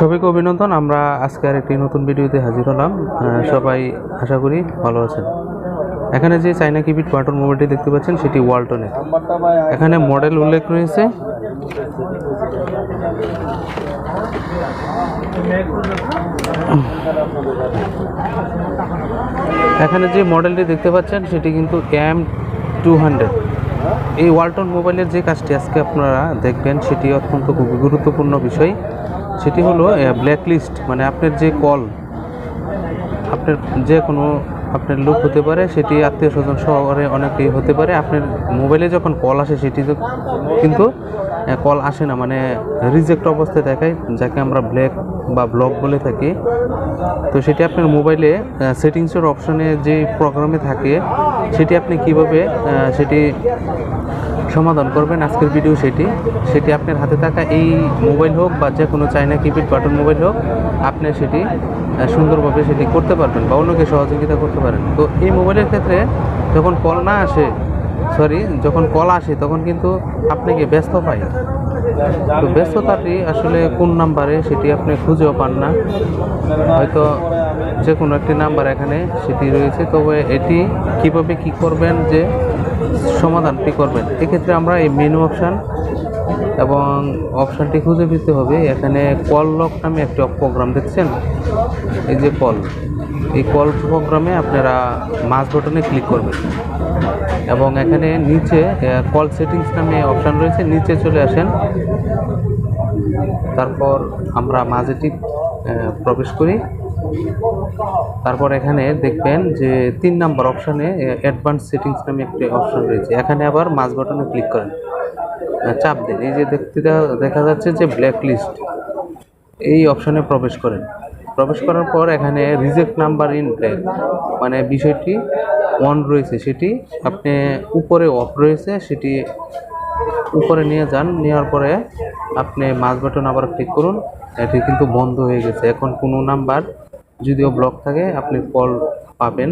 সবাইকে অভিনন্দন। আমরা আজকে আর একটি নতুন ভিডিওতে হাজির হলাম। সবাই আশা করি ভালো আছেন। এখানে যে চাইনা কিপিড বাটন মোবাইলটি দেখতে পাচ্ছেন, সেটি ওয়ালটনের এখানে মডেল উল্লেখ রয়েছে। এখানে যে মডেলটি দেখতে পাচ্ছেন, সেটি কিন্তু এম টু হান্ড্রেড। এই ওয়ালটন মোবাইলের যে কাজটি আজকে আপনারা দেখবেন, সেটি অত্যন্ত খুবই গুরুত্বপূর্ণ বিষয়। সেটি হলো ব্ল্যাক লিস্ট মানে আপনার যে কল আপনার যে কোনো আপনার লোক হতে পারে, সেটি আত্মীয় স্বজন শহরে অনেকেই হতে পারে। আপনার মোবাইলে যখন কল আসে, সেটি কিন্তু কল আসে না মানে রিজেক্ট অবস্থায় দেখায়, যাকে আমরা ব্ল্যাক বা ব্লক বলে থাকি। তো সেটি আপনার মোবাইলে সেটিংসের অপশনে যে প্রোগ্রামে থাকে সেটি আপনি কীভাবে সেটি সমাধান করবেন, আজকের ভিডিও সেটি। সেটি আপনার হাতে থাকা এই মোবাইল হোক বা যে কোনো চাইনা কিপ্যাড বাটন মোবাইল হোক, আপনি সেটি সুন্দরভাবে সেটি করতে পারবেন বা অন্যকে সহযোগিতা করতে পারেন। তো এই মোবাইলের ক্ষেত্রে যখন কল না আসে সরি যখন কল আসে, তখন কিন্তু আপনাকে ব্যস্ত পাই তো ব্যস্ততাটি আসলে কোন নাম্বারে সেটি আপনি খুঁজেও পান না। হয়তো যে কোনো একটি নাম্বার এখানে সেটি রয়েছে। তবে এটি কীভাবে কি করবেন, যে সমাধানটি করবেন, এক্ষেত্রে আমরা এই মেনু অপশান এবং অপশানটি খুঁজে পেতে হবে। এখানে কল লক নামে একটি প্রোগ্রাম দেখছেন? এই যে কল এই কল প্রোগ্রামে আপনারা মাস বাটনে ক্লিক করবেন। এবং এখানে নিচে কল সেটিংস নামে অপশান রয়েছে, নিচে চলে আসেন। তারপর আমরা মাঝেটি প্রবেশ করি। তারপর এখানে দেখবেন যে তিন নাম্বার অপশানে অ্যাডভান্স সেটিংস নামে একটি অপশান রয়েছে। এখানে আবার মাঝ বাটনে ক্লিক করেন। চাপ দিন। এই যে দেখতে দেখা যাচ্ছে যে ব্ল্যাক লিস্ট এই অপশানে প্রবেশ করেন। প্রবেশ করার পর এখানে রিজেক্ট নাম্বার ইন ব্ল্যাক মানে বিষয়টি অন রয়েছে, সেটি আপনি উপরে অফ রয়েছে, সেটি উপরে নিয়ে যান, নেওয়ার পরে আপনি মাঝ বাটন আবার ক্লিক করুন, এটি কিন্তু বন্ধ হয়ে গেছে। এখন কোনো নাম্বার যদিও ব্লক থাকে, আপনি কল পাবেন।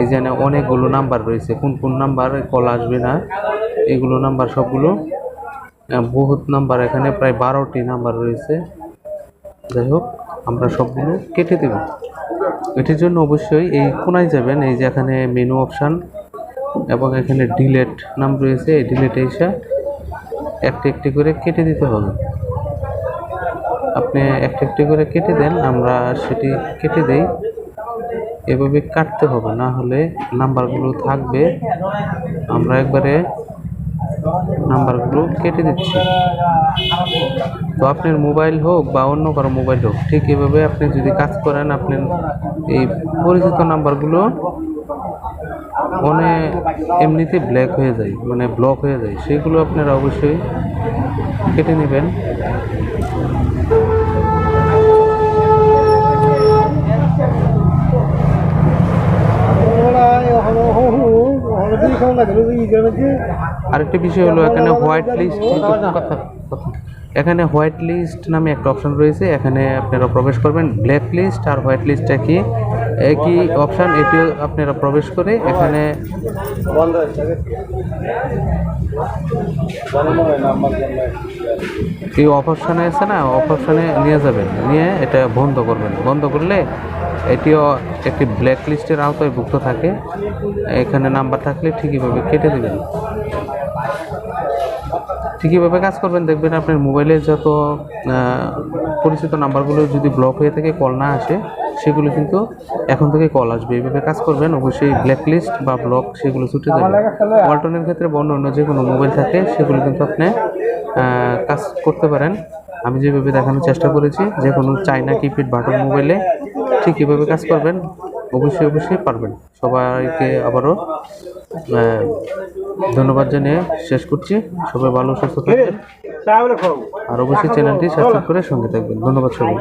এই যে এখানে অনেকগুলো নাম্বার রয়েছে, কোন কোন নাম্বার কল আসবে না, এগুলো নাম্বার সবগুলো বহুত নাম্বার এখানে, প্রায় বারোটি নাম্বার রয়েছে। যাই হোক, আমরা সবগুলো কেটে দেব। এটির জন্য অবশ্যই এই কোনায় যাবেন, এই যে এখানে মেনু অপশান এবং এখানে ডিলেট নাম রয়েছে, এই ডিলেটে এসে একটি একটি করে কেটে দিতে হবে। আপনি একটি একটি করে কেটে দেন, আমরা সেটি কেটে দেই। এভাবে কাটতে হবে, না হলে নাম্বারগুলো থাকবে। আমরা একবারে নাম্বারগুলো কেটে দিচ্ছি। তো আপনার মোবাইল হোক বা অন্য কারও মোবাইল হোক, ঠিক এভাবে আপনি যদি কাজ করেন আপনার এই পরিচিত নাম্বারগুলো মানে এমনিতে ব্ল্যাক হয়ে যায় মানে ব্লক হয়ে যায়। সেগুলো আপনারা অবশ্যই কেটে নেবেন। আরেকটি বিষয় হলো এখানে হোয়াইট লিস্ট এখানে হোয়াইট লিস্ট নামে একটা অপশান রয়েছে, এখানে আপনারা প্রবেশ করবেন। ব্ল্যাক লিস্ট আর হোয়াইট লিস্ট একই একই অপশান এটিও আপনারা প্রবেশ করে এখানে এই অপশানে আছে না অপশানে নিয়ে যাবেন। নিয়ে এটা বন্ধ করবেন। বন্ধ করলে এটিও একটি ব্ল্যাক লিস্টের আওতায় ভুক্ত থাকে। এখানে নাম্বার থাকলে ঠিকইভাবে কেটে দেবেন। ঠিকইভাবে কাজ করবেন। দেখবেন আপনার মোবাইলে যত পরিচিত নাম্বারগুলো যদি ব্লক হয়ে থাকে কল না আসে, সেগুলো কিন্তু এখন থেকে কল আসবে। এইভাবে কাজ করবেন, অবশ্যই ব্ল্যাক লিস্ট বা ব্লক সেগুলো ছুটে যাবে। ওয়ালটনের ক্ষেত্রে বা অন্য অন্য যে কোনো মোবাইল থাকে, সেগুলো কিন্তু আপনি কাজ করতে পারেন। আমি যেভাবে দেখানোর চেষ্টা করেছি যে কোনো চাইনা কিপ্যাড বাটন মোবাইলে ঠিক কীভাবে কাজ করবেন অবশ্যই অবশ্যই পারবেন। সবাইকে আবারও ধন্যবাদ জানিয়ে শেষ করছি। সবাই ভালো সুস্থ থাকবেন। আর অবশ্যই চ্যানেলটি সাবস্ক্রাইব করে সঙ্গে থাকবেন। ধন্যবাদ সবাই